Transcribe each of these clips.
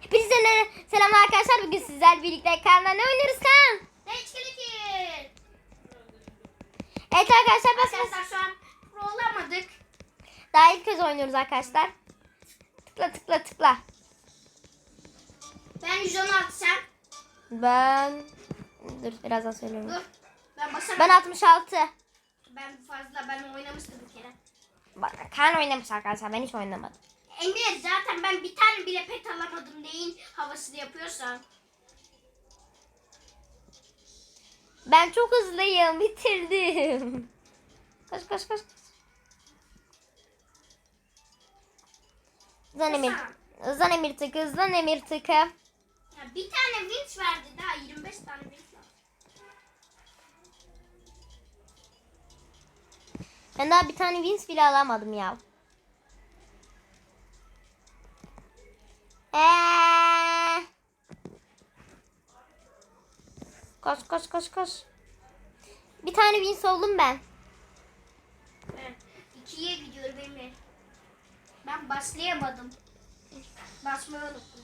Hepinize ne- selam arkadaşlar. Bugün sizler birlikte kanalda ne oynuyoruz kan? Teşkilik. Evet arkadaşlar bas. Arkadaşlar şu an pro olamadık. Daha ilk kez oynuyoruz arkadaşlar. Tıkla tıkla tıkla. Ben 116 sen. Ben... Dur birazdan söylüyorum. Dur. Ben basamadım. Ben 66. Ben fazla ben oynamıştım bir kere. Bak, Kaan oynamış arkadaşlar. Ben hiç oynamadım. Emir zaten ben bir tane bile pet alamadım neyin havasını yapıyorsan. Ben çok hızlıyım. Bitirdim. Koş koş koş. Hızlan Emir. Hızlan Emir tıkı. Hızlan Emir tıkı. Ya bir tane wins verdi daha 25 tane var. Ben daha bir tane wins bile alamadım ya. Eee. Koş koş koş koş. Bir tane wins oldum ben. Ben ikiye gidiyorum Emir. Ben başlayamadım. Basmayı unuttum.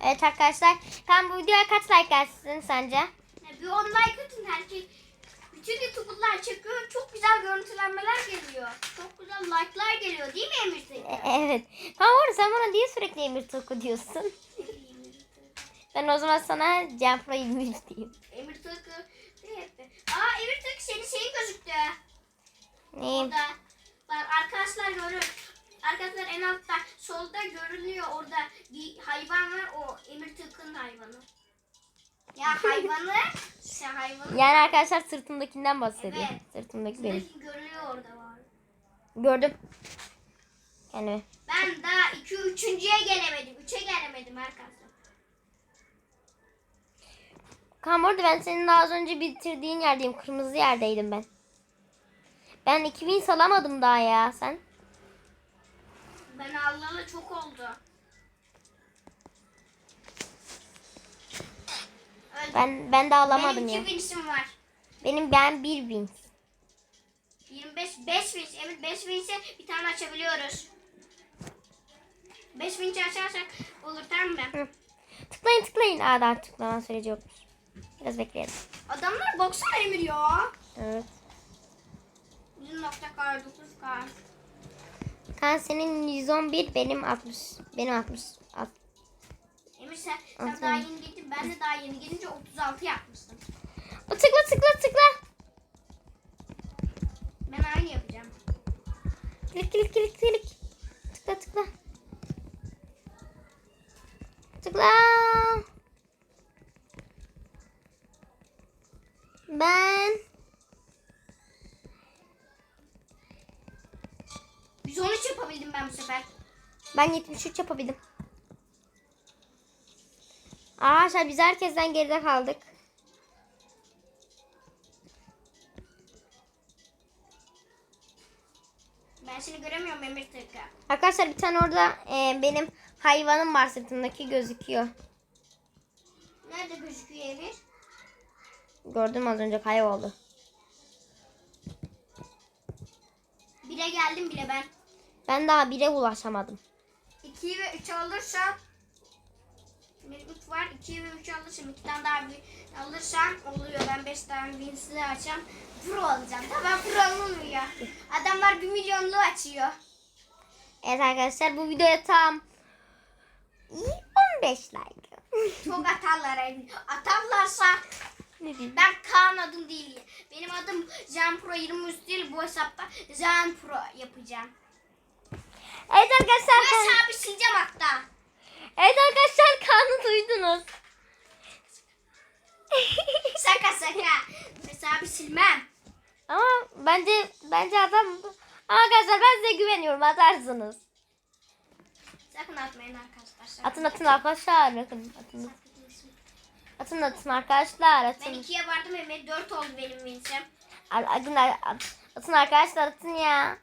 Evet arkadaşlar. Ben bu videoya kaç like gelsin sence? Bir on like atın herkes. Bütün YouTuber'lar çekiyor. Çok güzel görüntülenmeler geliyor. Çok güzel like'lar geliyor değil mi Emir E- Seyit? evet. Tamam oğlum sen bana niye sürekli Emir Toku diyorsun? Ben o zaman sana Cenfro 23 diyeyim. Emir yaptı? Aa Emir Tıkı senin şeyin gözüktü. Neyim? Orada. Bak arkadaşlar görür. Arkadaşlar en altta solda görünüyor orada bir hayvan var o Emir Tıkı'nın hayvanı. Ya hayvanı, şey hayvanı. Yani arkadaşlar sırtımdakinden bahsediyor. Evet. Sırtımdaki benim. Görünüyor orada var. Gördüm. Kendimi. Ben daha 2 üçüncüye gelemedim. 3'e gelemedim arkadaşlar. Kaan bu arada ben senin daha az önce bitirdiğin yerdeyim. Kırmızı yerdeydim ben. Ben 2000 salamadım daha ya sen. Ben Allah'la çok oldu. Ben ben de alamadım Benim ya. Benim 2000'sim var. Benim ben 1000. 25 5000 evet 5000 ise bir tane açabiliyoruz. 5000 açarsak olur tamam mı? Hı. Tıklayın tıklayın. Aa daha tıklanan süreci yokmuş. Biraz bekleyelim. Adamlar boksa emir ya. Evet. 100.kar 9kar. Kan senin 111 benim 60. Benim 60. 60. Tabii sen, sen daha yeni girdin. Ben de daha yeni gelince 36 yapmıştım. O tıkla tıkla tıkla. Ben aynı yapacağım. Klik klik klik klik. Tıkla tıkla. Tıkla. Ben Biz 113 yapabildim ben bu sefer. Ben 73 yapabildim. Arkadaşlar biz herkesten geride kaldık. Ben seni göremiyorum Emir Tıkı. Arkadaşlar bir tane orada e, benim hayvanım var sırtımdaki gözüküyor. Nerede gözüküyor Emir? Gördüm az önce kayboldu. Bire geldim bile ben. Ben daha bire ulaşamadım. 2 ve 3 alırsam 3 var. 2 ve 3 alırsam 2 tane daha bir alırsam oluyor. Ben 5 tane wins'i açacağım. Pro alacağım. Tamam pro olmuyor. Adamlar 1 milyonlu açıyor. Evet arkadaşlar bu videoya tam 15 like. Çok atarlar emin. Atarlarsa ne diyeyim? ben Kaan adım değil. Benim adım Zen Pro 23 değil. Bu hesapta Zen Pro yapacağım. Evet Bu arkadaşlar. hesabı sileceğim hatta. Evet arkadaşlar Kaan'ı duydunuz. Şaka şaka. Hesabı silmem. Ama bence bence adam ama arkadaşlar ben size güveniyorum atarsınız. Sakın atmayın arkadaşlar. Atın atın arkadaşlar bakın atın atın atın arkadaşlar Ben atın. ikiye vardım Emir. Dört oldu benim wins'im. Atın, atın, atın arkadaşlar atın ya.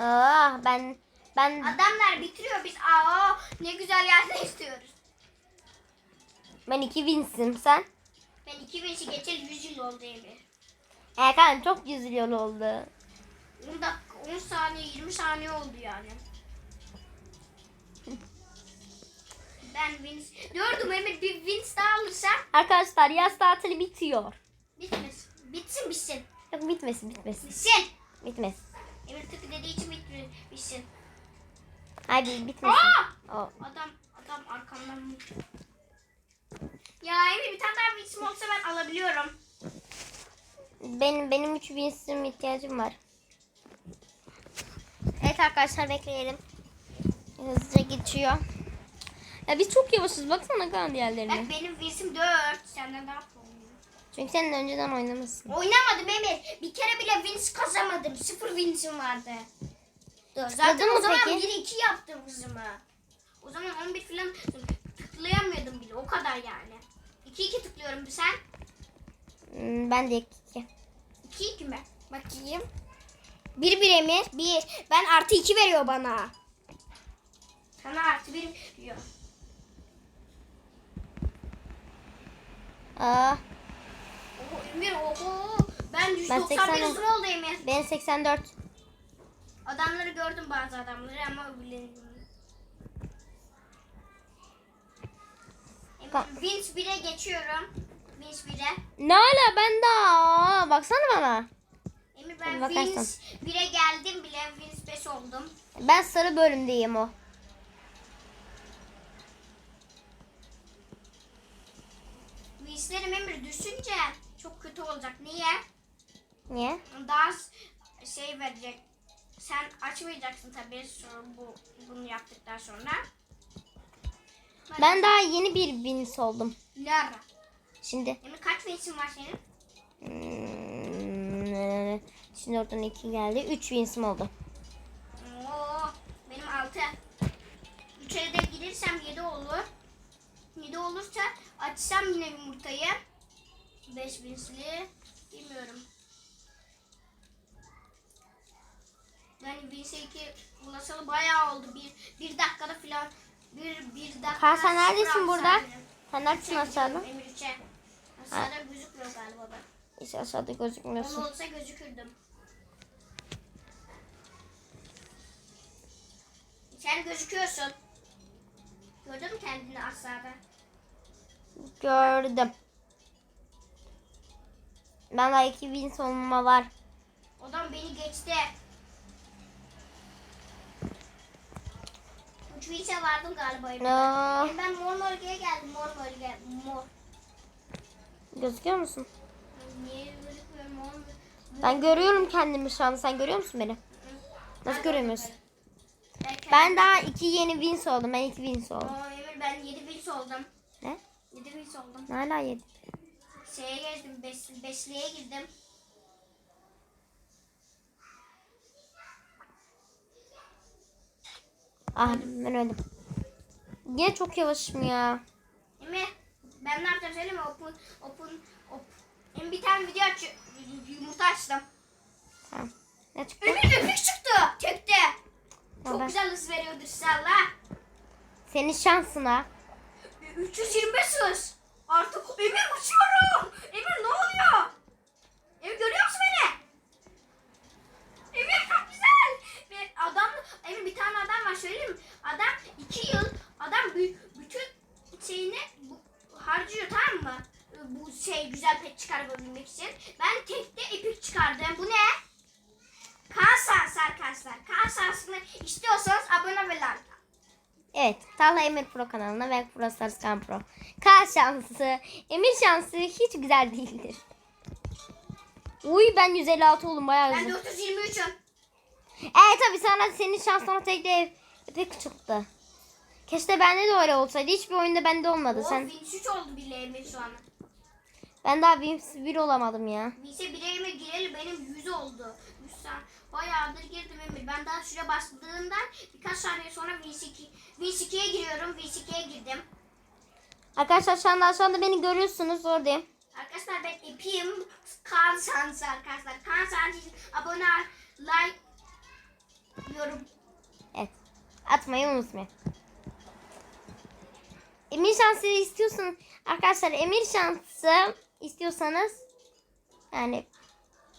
Ah ben ben Adamlar bitiriyor biz. Aa ne güzel yerde istiyoruz. ben iki winsim sen. Ben iki win'i geçeli 100 yıl oldu Emir. Erkan çok güzel oldu. 10 dakika, 10 saniye, 20 saniye oldu yani. Ben Vince diyordum Emir bir Vince daha alırsam Arkadaşlar yaz tatili bitiyor. bitmez. Bitsin bitsin. Yok bitmesin bitmesin. Bitsin. Bitmesin. Emir tık dediği için bitmez. Bitsin. Hadi bitmesin. Aa! O, Adam adam arkamdan? Ya Emir bir tane daha Vince'im olsa ben alabiliyorum. benim benim 3 bin ihtiyacım var. Evet arkadaşlar bekleyelim. Hızlıca geçiyor. Ya biz çok yavaşız. Baksana kan diğerlerine. Bak benim Vince'im 4. Senden daha fazla. Çünkü sen de önceden oynamışsın. Oynamadım Emir. Bir kere bile Vince kazamadım. Sıfır Vince'im vardı. Zaten Tıkladın o zaman peki? 1-2 yaptım hızımı. O zaman 11 falan tıklayamıyordum bile. O kadar yani. 2-2 tıklıyorum sen. Hmm, ben de iki. 2-2 mi? Bakayım. 1 1 Emir. 1. Ben artı 2 veriyor bana. Sana artı 1 veriyor. Aa, Oho Emir oho. Ben Ben 191 80 hızım oldu Emir. ben 84. Adamları gördüm bazı adamları ama. Emir, Vince 1'e geçiyorum. Vince 1'e. Ne hala ben daha. Baksana bana. Emir ben. Vince 1'e geldim bile. Vince 5 oldum. Ben sarı bölümdeyim o. Vince'lerim Emir düşünce çok kötü olacak. Niye? Niye? Daha şey verecek. Sen açmayacaksın tabii sonra bu bunu yaptıktan sonra. Ben daha yeni bir Vince oldum. Ne ara? Şimdi. Emir kaç Vince'in var senin? Hmm, şimdi oradan 2 geldi. 3 Vince'im oldu. Oo, benim 6. 3'e de girersem 7 olur. 7 olursa açsam yine yumurtayı. 5 binsli bilmiyorum. Ben Vince'e 2 ulaşalı bayağı oldu. Bir, bir dakikada falan. Bir, bir dakika. Ha, sen neredesin burada? Sen neredesin Üçe aşağıda? Emir 3'e. Aşağıda gözükmüyor galiba ben. Hiç aşağıda gözükmüyorsun. olsa gözükürdüm. Sen gözüküyorsun. Gördün mü kendini aşağıda? Gördüm. Ben daha 2 Vince olmama var. Adam beni geçti. Vinçe vardım galiba. evde. Aa, Ben mor bölgeye geldim. Mor bölge. Mor. gözüküyor musun? Niye gözükmüyor mor? Ben görüyorum kendimi şu anda. Sen görüyor musun beni? Nasıl göremiyorsun? Ben, Ben daha 2 yeni Vince oldum. Ben 2 Vince oldum. Aa, Emir ben 7 vinç oldum. Ne? 7 vinç oldum. Hala 7. Şeye gezdim. Beş, beşliğe girdim. Ah ben öldüm. Yine çok yavaşım ya. Emir ben ne yapacağım söyleyeyim mi? Open, open, open. Bir tane video aç, yumurta açtım. Tamam. Ne çıktı? Emir öpük çıktı tekte. Çok Haber. güzel hız veriyordur inşallah. Senin şansına. 325 hız. Artık Emir uçuyorum. Emir ne oluyor? Emir görüyor musun beni? Emir çok güzel. Ve adam, Emir bir tane adam var söyleyeyim? Adam 2 yıl, adam bü- bütün şeyini harcıyor tamam mı? Bu şey güzel pet çıkarabilmek için. Ben tekte epik çıkardım. Bu ne? Kan sansı arkadaşlar. Kan sansını istiyorsanız abone ve like. Evet. Talha Emir Pro kanalına ve Pro Stars Kan Pro. Kar şansı. Emir şansı hiç güzel değildir. Uy ben 156 oldum bayağı Ben hızlı. 423'üm. Evet tabii sana senin şansına tek de pek çıktı. Keşke bende de öyle olsaydı. Hiçbir oyunda bende olmadı. O Sen Vinç 3 oldu bile Emir şu an. ben daha bir, bir olamadım ya. Vinç'e bir Emir gireli benim 100 oldu. 100 sen bayağıdır girdim Emir. Ben daha şuraya bastığımdan birkaç saniye sonra Vinç 2 Vinç 2'ye giriyorum. Vinç 2'ye girdim. Arkadaşlar şu anda anda beni görüyorsunuz oradayım. Arkadaşlar ben epiyim. Kan Sansı arkadaşlar. Kan Sansı abone like, yorum. Evet. Atmayı unutmayın. Emir şansı istiyorsun arkadaşlar Emir şansı istiyorsanız yani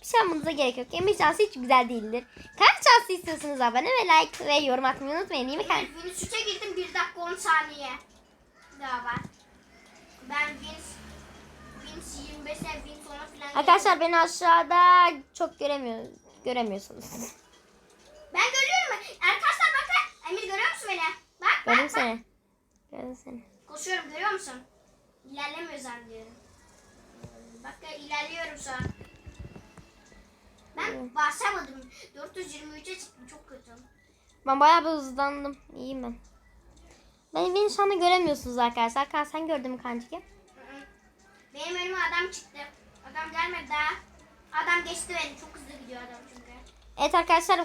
hiçbir şey yapmanıza gerek yok. Emir şansı hiç güzel değildir. Kaç şansı istiyorsunuz abone ve like ve yorum atmayı unutmayın. İyi mi Vince 3'e girdim 1 dakika 10 saniye. Daha var. Ben Vince Vince 25'e Vince 10'a falan Arkadaşlar beni aşağıda çok göremiyor göremiyorsunuz. Ben görüyorum. Arkadaşlar bakın. Emir görüyor musun beni? Bak bak Gördüm bak. seni. Gördüm seni. Koşuyorum görüyor musun? İlerlemiyor zannediyorum. Bak ilerliyorum şu an. Ben basamadım. 423'e çıktım. Çok kötü. Ben bayağı bir hızlandım. İyiyim ben. Beni, beni şu anda göremiyorsunuz arkadaşlar. Kan sen gördün mü kancık? Benim önüme adam çıktı. Adam gelmedi daha. Adam geçti beni. Çok hızlı gidiyor adam çünkü. Evet arkadaşlar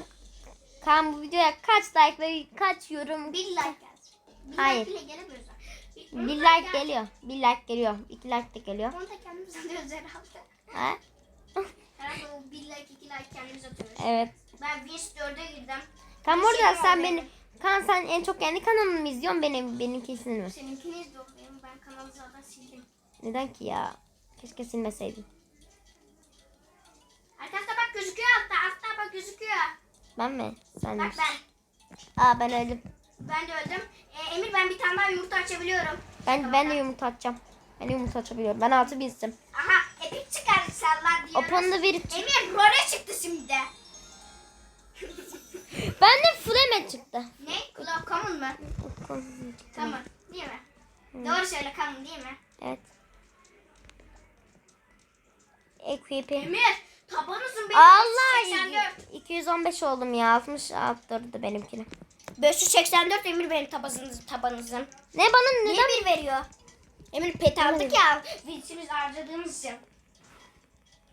Kaan bu videoya kaç like ve kaç yorum? Bir like gelsin. Bir Hayır. like bile gelemiyoruz. Bir, Bir like geliyor. Bir like geliyor. iki like de geliyor. Onu da kendimiz alıyoruz herhalde. Ha? Herhalde o bir like iki like kendimiz atıyoruz. Evet. Ben Vince 4'e girdim. Kan burada Teşekkür sen beni Kan sen en çok kendi kanalını mı izliyorsun benim benimkisini mi? Seninkini izliyorum. Benim ben kanalı zaten sildim. Neden ki ya? Keşke silmeseydin. Arkadaşlar bak gözüküyor altta. Altta bak gözüküyor. Ben mi? Sen? Bak ben. Aa ben öldüm. Ben de öldüm. Ee, Emir ben bir tane daha yumurta açabiliyorum. Ben ben de yumurta atacağım. De yumurta açabiliyorum. Ben altı binsim. Aha epik çıkar inşallah diyoruz. Opan'da bir Emir role çıktı şimdi. Ben de flame çıktı. Ne? Club Common mı? Common. Değil mi? Doğru söyle Common değil mi? Evet. Equipi. Emir tabanızın benim Allah 584. 215 oldum ya. 60 arttırdı benimkini. 584 Emir benim tabanınızın. tabanınızın. Ne bana neden? bir veriyor? Emir pet aldık ya. Wilson'ız harcadığımız için.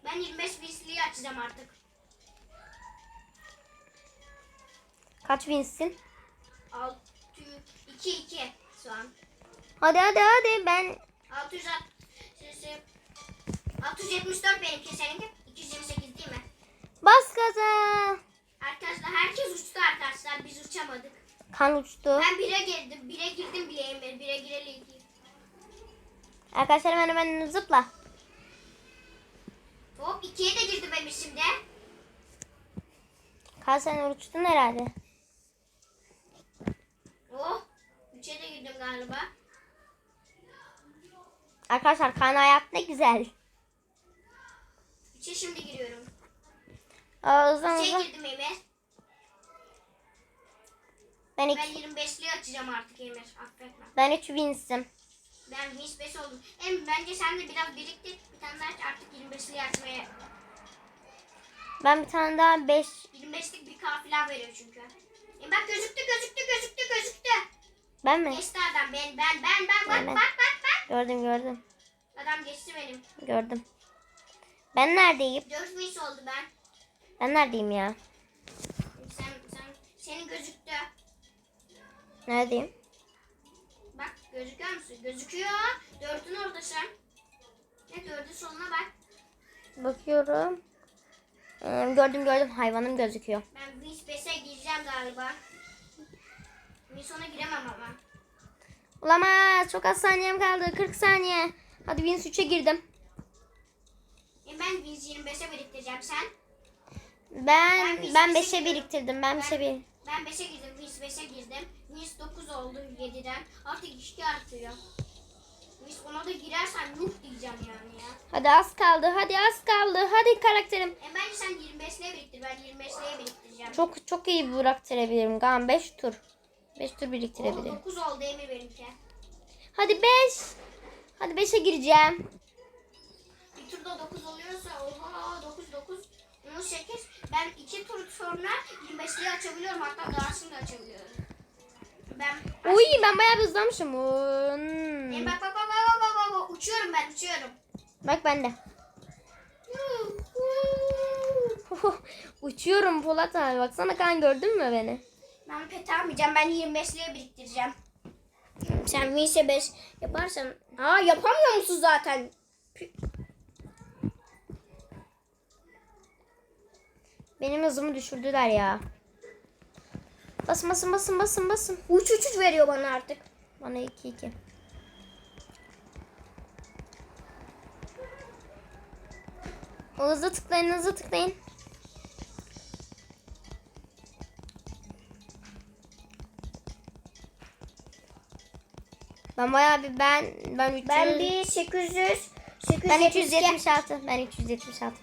Ben 25 Wilson'ı açacağım artık. Kaç winsin? 6 2 2 şu an. Hadi hadi hadi ben 600 674 benimki seninki 228 değil mi? bas gaza. Arkadaşlar herkes uçtu arkadaşlar biz uçamadık. Kan uçtu. Ben 1'e girdim 1'e girdim bile Emir 1'e gireli Arkadaşlar hemen hemen zıpla. Hop 2'ye de girdim Emir şimdi. Kan sen uçtun herhalde. Oh 3'e de girdim galiba. Arkadaşlar kan hayat ne güzel. 3'e şimdi giriyorum. Aa, hızlan 3'e hızlan. girdim Emir. Ben, Ben iki, 25'liği açacağım artık Emir affetme. ben 3 winsim. Ben 25 oldum. Em bence sen de biraz biriktir. Bir tane daha artık 25'liği açmaya. Ben bir tane daha 5. 25'lik bir K falan veriyor çünkü. Em bak gözüktü gözüktü gözüktü gözüktü. Ben mi? Geçti adam ben ben ben ben bak Ben, ben. bak bak bak. Gördüm gördüm. Adam geçti benim. Gördüm. Ben neredeyim? 4 wins oldu ben. Ben neredeyim ya? Sen sen senin gözüktü. Neredeyim? Gözüküyor musun? Gözüküyor. Dördün orada sen. Ne dördün sonuna bak. Bakıyorum. Ee, gördüm gördüm hayvanım gözüküyor. Ben wins 5'e gireceğim galiba. Wins ona giremem ama. Olamaz. Çok az saniyem kaldı. 40 saniye. Hadi Wins 3'e girdim. E ben 125'e biriktireceğim sen. Ben Ben ben beşe 5'e gidiyorum. biriktirdim. Ben 5'e bir. Ben 5'e girdim, Wiz 5'e girdim. Wiz 9 oldu 7'den. Artık 2 artıyor. Wiz 10'a da girersem yuh diyeceğim yani ya. Hadi az kaldı. Hadi az kaldı. Hadi karakterim. E bence sen 25'liğe biriktir. Ben 25'liğe biriktireceğim. Çok çok iyi bıraktırabilirim. Gam 5 tur. 5 tur Oldu, biriktirebilirim. 9 oldu Emir benimki. Hadi 5. Hadi 5'e gireceğim. Bir turda 9 oluyorsa oha 9 9 10 8 ben 2 tur sonra 25'liği açabiliyorum hatta dahasını da açabiliyorum. Ben Uy ben bayağı bir hızlanmışım. Hmm. Bak bak bak bak bak bak bak uçuyorum ben uçuyorum. Bak ben de. Uçuyorum Polat abi. Baksana kan gördün mü beni? Ben pet almayacağım. Ben 25'liğe biriktireceğim. Sen Vince 5 yaparsan... Aa yapamıyor musun zaten? Benim hızımı düşürdüler ya. Basın basın basın basın basın. Uç uç uç veriyor bana artık. Bana 2 2. Hızlı tıklayın hızlı tıklayın. Ben bayağı bir ben ben 300 Ben bir 800 872. ben 376 ben 376.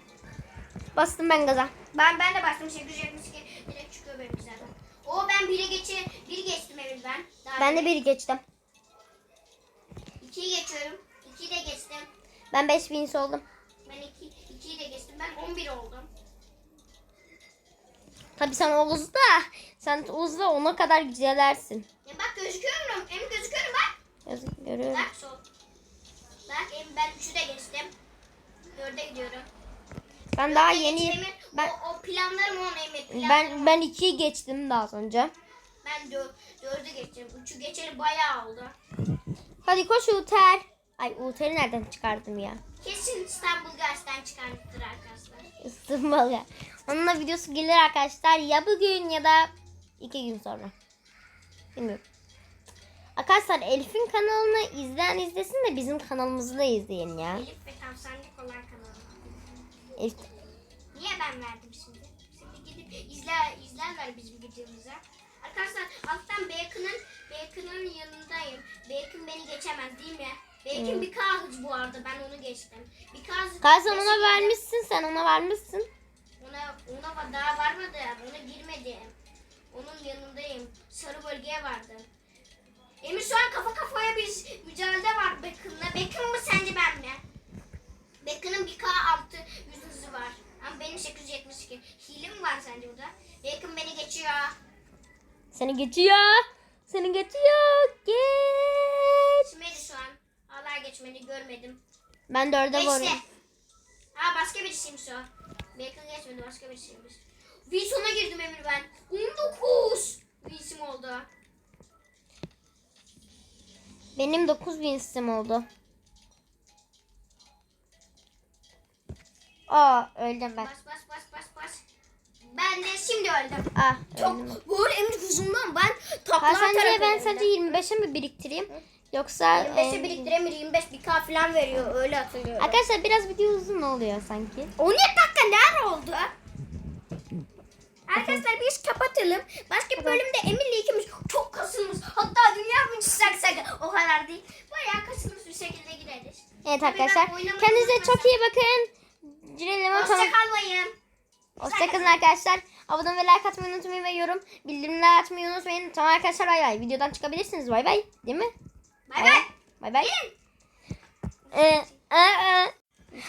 Bastım ben gaza. Ben ben de bastım 872 direkt çıkıyor benim zaten. O ben 1'e geçe 1 geçtim Emir ben. Daha Ben de demin. biri geçtim. 2'yi geçiyorum. 2'yi de geçtim. Ben 5000 oldum. Ben 2 2'yi de geçtim. Ben 11 oldum. Tabii sen Oğuz'da sen Oğuz'da ona kadar güzellersin. Ya bak gözüküyorum. Emir gözüküyorum bak. Yazık görüyorum. Bak sol. Bak Emir ben 3'ü de geçtim. 4'e gidiyorum. Ben daha Dörde yeni geçtim Emir. Ben o, o planlarım on Emir. Planlarım ben ben 2'yi geçtim daha önce. Ben 4'ü geçtim. 3'ü geçeli bayağı oldu. Hadi koş Uter. Ay Uter'i nereden çıkardım ya? Kesin İstanbul Gazetesi'nden çıkarmıştır arkadaşlar. Isırmalı. Onunla videosu gelir arkadaşlar ya bugün ya da iki gün sonra. Bilmiyorum. Arkadaşlar Elif'in kanalını izleyen izlesin de bizim kanalımızı da izleyin ya. Elif ve Tavsancık olan kanalı. Elif, Niye ben verdim şimdi? Şimdi gidip izle, izlerler bizim videomuza. Arkadaşlar alttan Bacon'ın Bacon'ın yanındayım. Bacon beni geçemez değil mi? Bacon bir kahıcı bu arada ben onu geçtim. Bir kahıcı. Kazan ona vermişsin sen ona vermişsin. Ona, ona daha varmadı. Ona girmedim. Onun yanındayım. Sarı bölgeye vardım. Emir şu an kafa kafaya bir mücadele var Bacon'la. Bacon mı sence ben mi? Bacon'ın bir K altı yüz hızı var. Ama benim 872. Hile mi var sence burada? Bacon beni geçiyor. Seni geçiyor. Seni geçiyor. Geç. Geçmedi şu an. Allah geçmedi görmedim. Ben dörde Geçti. varıyorum. Ha başka birisiymiş o. Bacon geçmedi başka birisiymiş. Wilson'a girdim Emir ben. 19. Wilson oldu. Benim 9000 sistem oldu. Aa öldüm ben. Bas bas bas bas bas. Ben de şimdi öldüm. Ah Çok öldüm bu Emir hızından ben takla Hasan atarak ben sadece 25'e mi biriktireyim? Yoksa 25'e e, biriktiremir 25 bir K falan veriyor öyle hatırlıyorum. Arkadaşlar biraz video uzun oluyor sanki. 17 dakika ne oldu? Arkadaşlar biz kapatalım. Başka bir bölümde Emir'le ikimiz çok kasılmış. Hatta dünya birincisi saksak o kadar değil. Bayağı kasılmış bir şekilde gideriz. Evet arkadaşlar kendinize çok iyi bakın. Cirelim Hoşça tamam. kalmayın. Hoşçakalın arkadaşlar. Abone ve like atmayı unutmayın ve yorum bildirimler atmayı unutmayın. Tamam arkadaşlar bay bay. Videodan çıkabilirsiniz bay bay. Değil mi? Bay bay. Bay bay. Ee, e, e.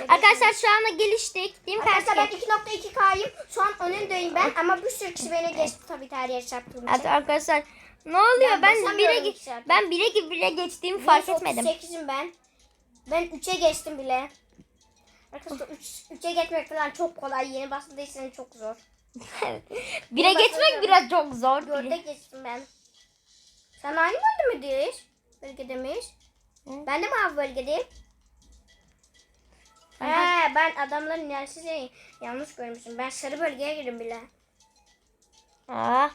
Arkadaşlar şu anda geliştik. Değil mi Arkadaşlar ben kardeşim? 2.2K'yım. Şu an önündeyim ben ama bir sürü kişi beni geçti tabii yer çarptığım için. Evet arkadaşlar ne oluyor? Ben Ben, bire zaten. ben bire gibi bile geçtiğimi fark etmedim. 38'im ben. Ben 3'e geçtim bile. Arkadaşlar 3 3'e geçmek falan çok kolay. Yeni başladıysanız çok zor. bire Ben geçmek biraz çok zor. 4'e geçtim ben. Sen aynı bölgede miyiz? Bölgede miyiz? Hı. Ben de mavi bölgedeyim. He, ben adamların yersiz yanlış görmüşüm. Ben sarı bölgeye girdim bile. Aa,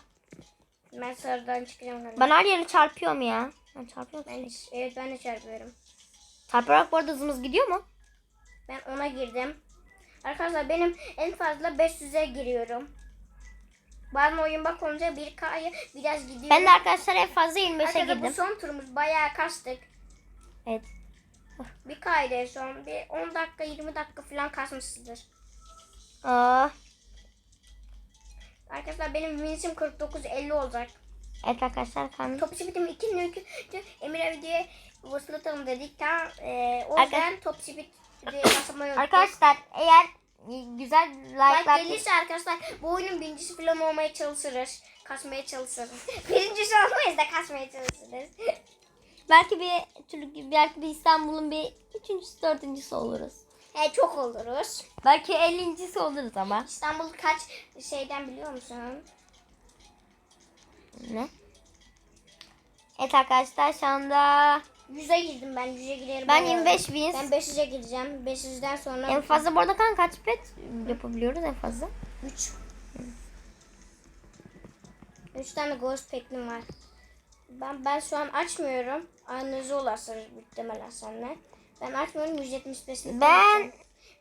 Ben sarıdan çıkacağım galiba. ben her yere çarpıyorum ya. Ben çarpıyorum. Ben, evet ben de çarpıyorum. Çarparak bu arada hızımız gidiyor mu? Ben ona girdim. Arkadaşlar benim en fazla 500'e giriyorum. Bazen oyun bak olunca 1K'ya biraz gidiyor. Ben de arkadaşlar en fazla 25'e Arkadaşlar bu girdim. son turumuz bayağı kastık. Evet. 1K'ydı en son. Bir 10 dakika 20 dakika falan kasmışızdır. Aa, Arkadaşlar benim wins'im 49-50 olacak. evet arkadaşlar kan. Top spitim 2 nükü Emir'e videoya vısılatalım dedik. Tamam. Ee, o Arka- yüzden top spit basamayı Arkadaşlar eğer güzel like'lar gelirse arkadaşlar bu oyunun birincisi falan olmaya çalışırız. Kasmaya çalışırız. birincisi olmayız da kasmaya çalışırız. belki bir Türk belki bir İstanbul'un bir üçüncüsü dördüncüsü oluruz. He çok oluruz. Belki 50.si oluruz ama. İstanbul kaç şeyden biliyor musun? Ne? Evet arkadaşlar şu anda 100'e girdim ben 100'e girerim. ben 25 bin. Ben 500'e gireceğim. 500'den sonra En fazla bu arada kan kaç pet yapabiliyoruz en fazla? 3. 3 tane ghost pack'im var. Ben ben şu an açmıyorum. Aynınızı ulaşırız muhtemelen seninle. Ben açmıyorum 175'lik. Ben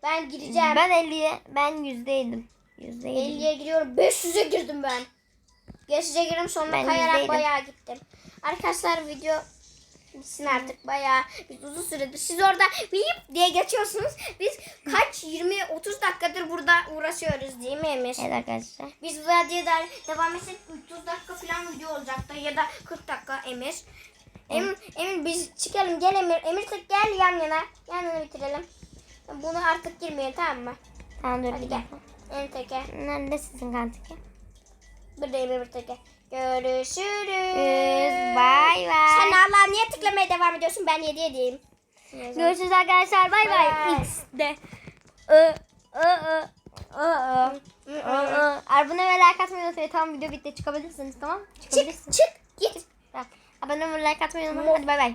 Ben gireceğim. Ben 50'ye ben yüzdeydim. Yüzdeydim. 50'ye giriyorum. 500'e girdim ben. 500'e girdim sonra Ben kayarak yüzdeydim. bayağı gittim. Arkadaşlar video bitsin artık bayağı. Biz uzun süredir siz orada bip diye geçiyorsunuz. Biz kaç 20-30 dakikadır burada uğraşıyoruz değil mi Emir? Evet arkadaşlar. Biz bu videoda devam etsek 30 dakika falan video olacaktı ya da 40 dakika Emir. Emir, Emir biz çıkalım gel Emir. Emir tık gel yan yana. Yan yana bitirelim. Bunu artık girmeyelim tamam mı? Tamam dur Hadi gel. En teke. Neredesin Kantike? Buradayım Emir teke. Görüşürüz. Bay bay. Sen Allah'a niye tıklamaya devam ediyorsun? Ben 7 diyeyim. Görüşürüz arkadaşlar. Bay Bay. X'de. Ö ö ö. Abone ve like atmayı unutmayın. Tamam video bitti. Çıkabilirsiniz tamam? Çık Çıkabilirsiniz. çık git. Abone ve like atmayı unutmayın. Hadi bay bay.